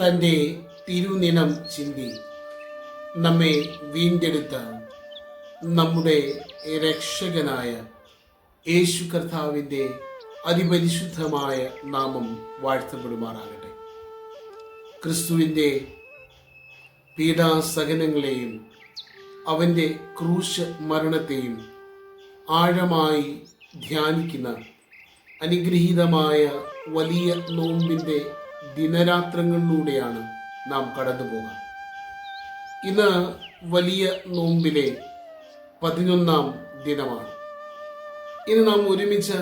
തന്റെ തിരുനിനം ചിന്തി നമ്മെ വീണ്ടെടുത്ത നമ്മുടെ രക്ഷകനായ യേശു കർത്താവിന്റെ അതിപരിശുദ്ധമായ നാമം വാഴ്ത്തപ്പെടുമാറാകട്ടെ. ക്രിസ്തുവിന്റെ പീഡാസഹനങ്ങളെയും അവന്റെ ക്രൂശ മരണത്തെയും ആഴമായി ധ്യാനിക്കുന്ന അനുഗ്രഹീതമായ വലിയ നോമ്പിന്റെ ദിനരാത്രങ്ങളിലൂടെയാണ് നാം കടന്നു പോകുക ഇന്ന് വലിയ നോമ്പിലെ പതിനൊന്നാം ദിനമാണ്. ഇന്ന് നാം ഒരുമിച്ച്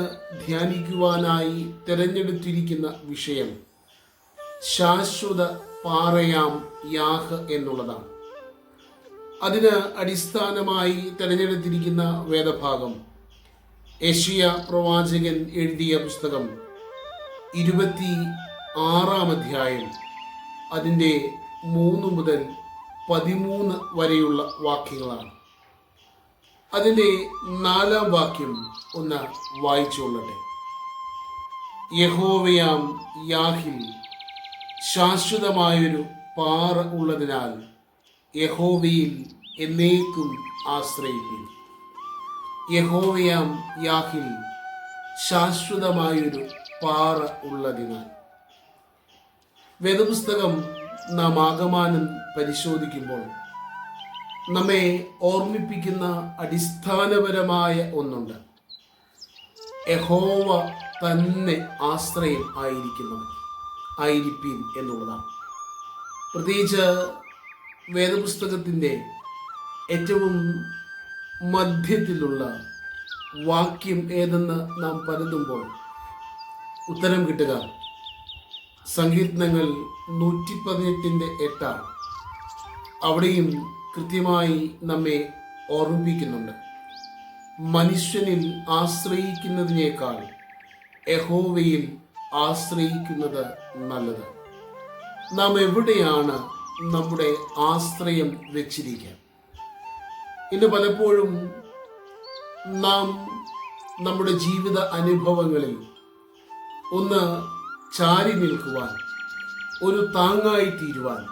ധ്യാനിക്കുവാനായി തിരഞ്ഞെടുത്തിരിക്കുന്ന വിഷയം ശാശ്വത പാറയാം യാഹ് എന്നുള്ളതാണ്. അതിന് അടിസ്ഥാനമായി തിരഞ്ഞെടുത്തിരിക്കുന്ന വേദഭാഗം ഏഷ്യ പ്രവാചകൻ എഴുതിയ പുസ്തകം ഇരുപത്തി ആറാം അധ്യായം അതിന്റെ മൂന്ന് മുതൽ പതിമൂന്ന് വരെയുള്ള വാക്യങ്ങളാണ്. അതിന്റെ നാലാം വാക്യം ഒന്ന് വായിച്ചുകൊള്ളട്ടെ യഹോവയാം യാഹിൽ ശാശ്വതമായൊരു പാറ ഉള്ളതിനാൽ യഹോവയിൽ എന്നേക്കും ആശ്രയിക്കും യഹോവയാം യാഹിൽ ശാശ്വതമായൊരു പാറ ഉള്ളതിനാൽ. വേദപുസ്തകം നാം ആകമാനം പരിശോധിക്കുമ്പോൾ നമ്മെ ഓർമ്മിപ്പിക്കുന്ന അടിസ്ഥാനപരമായ ഒന്നുണ്ട്. യഹോവ തന്നെ ആശ്രയം ആയിരിക്കുന്നു ആയിരിപ്പീൻ എന്നുള്ളതാണ്. പ്രത്യേകിച്ച് വേദപുസ്തകത്തിന്റെ ഏറ്റവും മധ്യത്തിലുള്ള വാക്യം ഏതെന്ന് നാം പരതുമ്പോൾ ഉത്തരം കിട്ടുക. സങ്കീർത്തനങ്ങൾ നൂറ്റി പതിനെട്ടിന്റെ എട്ടാണ് അവിടെയും കൃത്യമായി നമ്മെ ഓർമ്മിപ്പിക്കുന്നുണ്ട്. മനുഷ്യനിൽ ആശ്രയിക്കുന്നതിനേക്കാൾ യഹോവയിൽ ആശ്രയിക്കുന്നത് നല്ലത്. നാം എവിടെയാണ് നമ്മുടെ ആശ്രയം വെച്ചിരിക്കുക? ഇന്ന് പലപ്പോഴും നാം നമ്മുടെ ജീവിത അനുഭവങ്ങളിൽ ഒന്ന് ചാരി നിൽക്കുവാൻ ഒരു താങ്ങായി തീരുവാൻ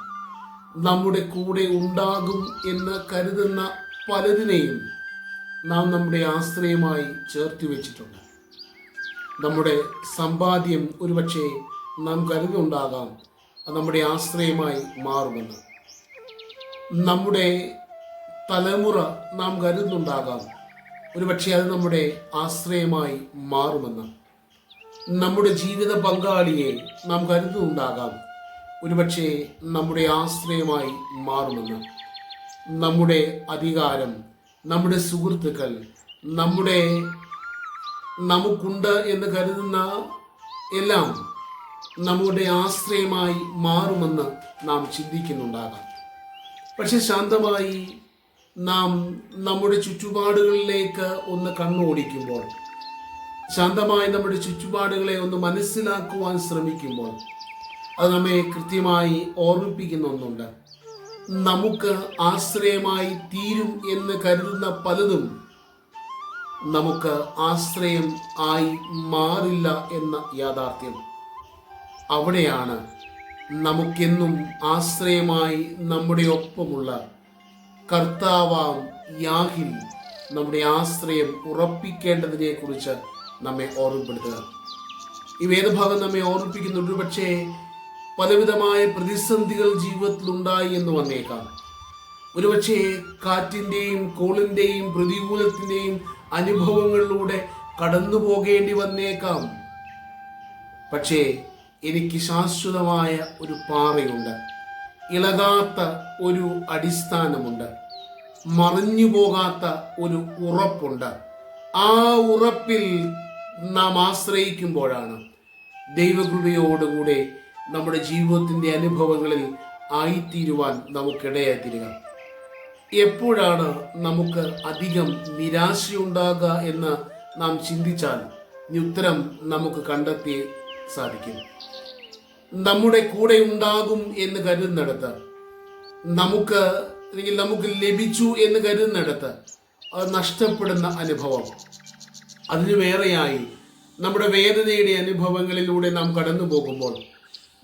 നമ്മുടെ കൂടെ ഉണ്ടാകും എന്ന് കരുതുന്ന പലതിനെയും നാം നമ്മുടെ ആശ്രയമായി ചേർത്ത് വെച്ചിട്ടുണ്ട്. നമ്മുടെ സമ്പാദ്യം ഒരുപക്ഷെ നാം കരുതുണ്ടാകാം നമ്മുടെ ആശ്രയമായി മാറുമെന്ന്. നമ്മുടെ തലമുറ നാം കരുതുന്നുണ്ടാകാം ഒരുപക്ഷെ അത് നമ്മുടെ ആശ്രയമായി മാറുമെന്ന്. നമ്മുടെ ജീവിത പങ്കാളിയെ നാം കരുതുന്നുണ്ടാകാം. ഒരുപക്ഷെ നമ്മുടെ ആശ്രയമായി മാറുമെന്ന്. നമ്മുടെ അധികാരം നമ്മുടെ സുഹൃത്തുക്കൾ നമ്മുടെ നമുക്കുണ്ട് എന്ന് കരുതുന്ന എല്ലാം നമ്മുടെ ആശ്രയമായി മാറുമെന്ന് നാം ചിന്തിക്കുന്നുണ്ടാകാം. പക്ഷെ ശാന്തമായി നാം നമ്മുടെ ചുറ്റുപാടുകളിലേക്ക് ഒന്ന് കണ്ണോടിക്കുമ്പോൾ ശാന്തമായി നമ്മുടെ ചുറ്റുപാടുകളെ ഒന്ന് മനസ്സിലാക്കുവാൻ ശ്രമിക്കുമ്പോൾ അത് നമ്മെ കൃത്യമായി ഓർമ്മിപ്പിക്കുന്ന ഒന്നുണ്ട്. നമുക്ക് ആശ്രയമായി തീരും എന്ന് കരുതുന്ന പലതും നമുക്ക് ആശ്രയം ആയി മാറില്ല എന്ന യാഥാർത്ഥ്യം. അവിടെയാണ് നമുക്കെന്നും ആശ്രയമായി നമ്മുടെ ഒപ്പമുള്ള കർത്താവാം യാഹിൽ നമ്മുടെ ആശ്രയം ഉറപ്പിക്കേണ്ടതിനെ കുറിച്ച് നമ്മെ ഓർമ്മപ്പെടുത്തുക. ഈ വേദഭാഗം നമ്മെ ഓർമ്മിപ്പിക്കുന്നുണ്ട്. പക്ഷേ പലവിധമായ പ്രതിസന്ധികൾ ജീവിതത്തിൽ ഉണ്ടായി എന്ന് വന്നേക്കാം. ഒരുപക്ഷെ കാറ്റിന്റെയും കോളിന്റെയും പ്രതികൂലത്തിന്റെയും അനുഭവങ്ങളിലൂടെ കടന്നു പോകേണ്ടി വന്നേക്കാം. പക്ഷേ എനിക്ക് ശാശ്വതമായ ഒരു പാറയുണ്ട്. ഇളകാത്ത ഒരു അടിസ്ഥാനമുണ്ട്. മറിഞ്ഞു പോകാത്ത ഒരു ഉറപ്പുണ്ട്. ആ ഉറപ്പിൽ നാം ആശ്രയിക്കുമ്പോഴാണ് ദൈവകൃപയോടുകൂടെ നമ്മുടെ ജീവിതത്തിന്റെ അനുഭവങ്ങളിൽ ആയിത്തീരുവാൻ നമുക്കിടയായി തീരുക എപ്പോഴാണ് നമുക്ക് അധികം നിരാശയുണ്ടാകുക എന്ന് നാം ചിന്തിച്ചാൽ ഈ ഉത്തരം നമുക്ക് കണ്ടെത്തി സാധിക്കും. നമ്മുടെ കൂടെ ഉണ്ടാകും എന്ന് കരുതുന്നിടത്ത് നമുക്ക് അല്ലെങ്കിൽ നമുക്ക് ലഭിച്ചു എന്ന് കരുതുന്നിടത്ത് അത് നഷ്ടപ്പെടുന്ന അനുഭവം അതിന് വേറെയായി നമ്മുടെ വേദനയുടെ അനുഭവങ്ങളിലൂടെ നാം കടന്നു പോകുമ്പോൾ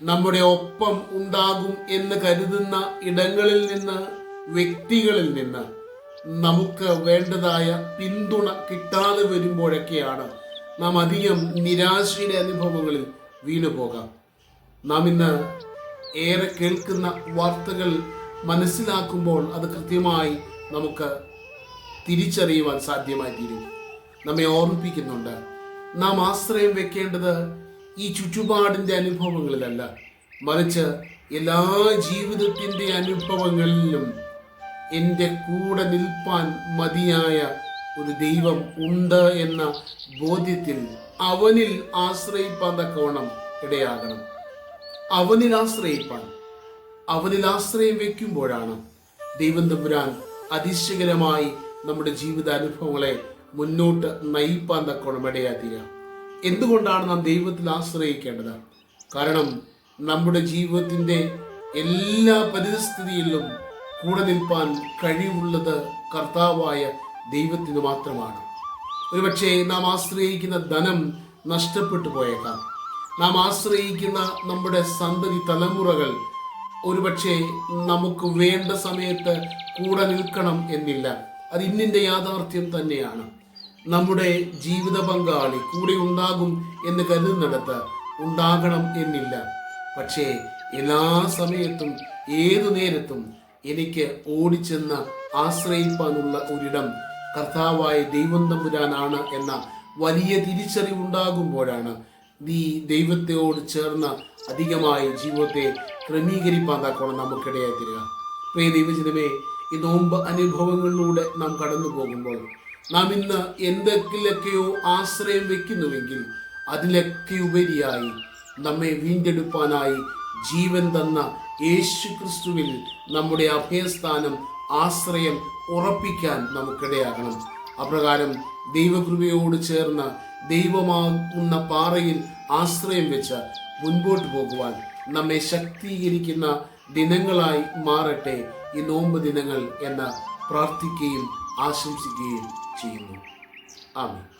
നമ്മുടെ ഒപ്പം ഉണ്ടാകും എന്ന് കരുതുന്ന ഇടങ്ങളിൽ നിന്ന് വ്യക്തികളിൽ നിന്ന് നമുക്ക് വേണ്ടതായ പിന്തുണ കിട്ടാതെ വരുമ്പോഴൊക്കെയാണ് നാം അധികം നിരാശയുടെ അനുഭവങ്ങളിൽ വീണു പോകാം. നാം ഇന്ന് ഏറെ കേൾക്കുന്ന വാർത്തകൾ മനസ്സിലാക്കുമ്പോൾ അത് കൃത്യമായി നമുക്ക് തിരിച്ചറിയുവാൻ സാധ്യമായി നമ്മെ ഓർമ്മിപ്പിക്കുന്നുണ്ട്. നാം ആശ്രയം വെക്കേണ്ടത് ഈ ചുറ്റുപാടിന്റെ അനുഭവങ്ങളിലല്ല. മറിച്ച് എല്ലാ ജീവിതത്തിന്റെ അനുഭവങ്ങളിലും എന്റെ കൂടെ നിൽപ്പാൻ മതിയായ ഒരു ദൈവം ഉണ്ട് എന്ന ബോധ്യത്തിൽ അവനിൽ ആശ്രയിപ്പാൻ തക്കവണ്ണം ഇടയാകണം. അവനിൽ ആശ്രയിപ്പാൻ. അവനിൽ ആശ്രയം വെക്കുമ്പോഴാണ് ദൈവം തമ്പുരാൻ അതിശയകരമായി നമ്മുടെ ജീവിത അനുഭവങ്ങളെ മുന്നോട്ട് നയിപ്പാൻ തക്കോണം ഇടയാതിര എന്തുകൊണ്ടാണ് നാം ദൈവത്തിൽ ആശ്രയിക്കേണ്ടത്? കാരണം നമ്മുടെ ജീവിതത്തിന്റെ എല്ലാ പരിസ്ഥിതിയിലും കൂടെ നിൽപ്പാൻ കഴിവുള്ളത് കർത്താവായ ദൈവത്തിന് മാത്രമാണ്. ഒരുപക്ഷെ നാം ആശ്രയിക്കുന്ന ധനം നഷ്ടപ്പെട്ടു പോയേക്കാം. നാം ആശ്രയിക്കുന്ന നമ്മുടെ സന്തതി തലമുറകൾ ഒരുപക്ഷെ നമുക്ക് വേണ്ട സമയത്ത് കൂടെ നിൽക്കണം എന്നില്ല. അത് ഇന്നിന്റെ യാഥാർത്ഥ്യം തന്നെയാണ്. നമ്മുടെ ജീവിത പങ്കാളി കൂടെ ഉണ്ടാകും എന്ന് കരുതുന്നിടത്ത് ഉണ്ടാകണം എന്നില്ല. പക്ഷേ എല്ലാ സമയത്തും ഏതു നേരത്തും എനിക്ക് ഓടിച്ചെന്ന് ആശ്രയിപ്പാനുള്ള ഒരിടം കർത്താവായ ദൈവം തമ്പുരാനാണ് എന്ന വലിയ തിരിച്ചറിവുണ്ടാകുമ്പോഴാണ് നീ ദൈവത്തോട് ചേർന്ന് അധികമായി ജീവിതത്തെ ക്രമീകരിപ്പാൻ തക്കോണം നമുക്കിടയായി തരിക. പ്രിയ ദൈവജനമേ ഈ നോമ്പ് അനുഭവങ്ങളിലൂടെ നാം കടന്നു പോകുമ്പോൾ നാം ഇന്ന് എന്തെങ്കിലൊക്കെയോ ആശ്രയം വെക്കുന്നുവെങ്കിൽ അതിലൊക്കെ ഉപരിയായി നമ്മെ വീണ്ടെടുപ്പാനായി ജീവൻ തന്ന യേശു ക്രിസ്തുവിൽ നമ്മുടെ അഭയസ്ഥാനം ആശ്രയം ഉറപ്പിക്കാൻ നമുക്കിടയാകണം. അപ്രകാരം ദൈവകൃപയോട് ചേർന്ന് ദൈവമാകുന്ന പാറയിൽ ആശ്രയം വെച്ച് മുൻപോട്ട് പോകുവാൻ നമ്മെ ശക്തീകരിക്കുന്ന ദിനങ്ങളായി മാറട്ടെ. ഈ നോമ്പ് ദിനങ്ങൾ എന്ന് പ്രാർത്ഥിക്കുകയും assim seguir, Tino. Amém.